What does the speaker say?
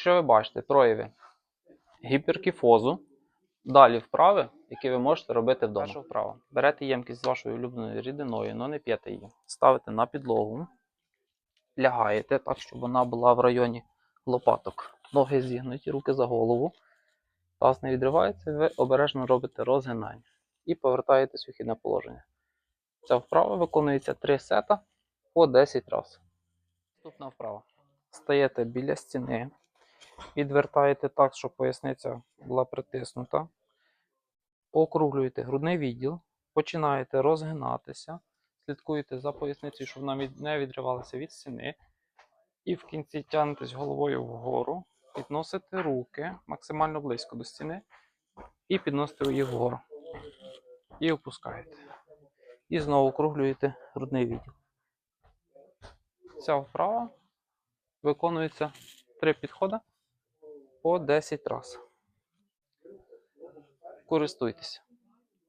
Якщо ви бачите прояви гіперкіфозу, далі вправи, які ви можете робити вдома. Перша вправа. Берете ємкість з вашою улюбленою рідиною, але не п'єте її. Ставите на підлогу, лягаєте так, щоб вона була в районі лопаток. Ноги зігнуті, руки за голову. Таз не відривається, ви обережно робите розгинання і повертаєтесь у хідне положення. Ця вправа виконується 3 сета по 10 разів. Наступна вправа. Стаєте біля стіни, відвертаєте так, щоб поясниця була притиснута. Округлюєте грудний відділ, починаєте розгинатися, слідкуєте за поясницею, щоб вона не відривалася від стіни. І в кінці тягнетесь головою вгору, підносите руки максимально близько до стіни і підносите їх вгору. І опускаєте. І знову округлюєте грудний відділ. Ця вправа виконується три підходи по 10 разів. Користуйтеся.